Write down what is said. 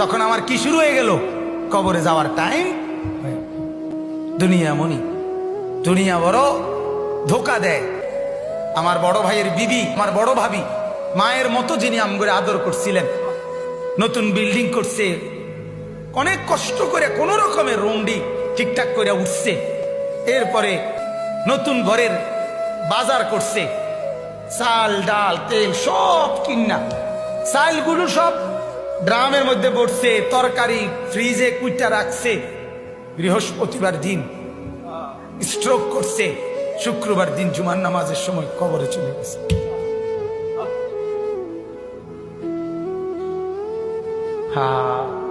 তখন আমার কি শুরু হয়ে গেল? কবরে যাওয়ার টাইম দুনিয়া মনি, দুনিয়া বড় ধোকা দেয়। আমার বড় ভাইয়ের বিবি, আমার বড় ভাবি, মায়ের মতো যিনি আমগরে আদর করছিলেন, নতুন বিল্ডিং করছে, অনেক কষ্ট করে কোন রকমের রুমডি ঠিকঠাক করে উঠছে। এরপরে নতুন ঘরের বাজার করছে। চাল, ডাল, তেল সব কিনা। চালগুলো সব ড্রামের মধ্যে পড়ছে, তরকারি, ফ্রিজে কুইটা রাখছে, বৃহস্পতিবার দিন স্ট্রোক করছে, শুক্রবার দিন জুমার নামাজের সময় কবরে চলে গেছে। হা।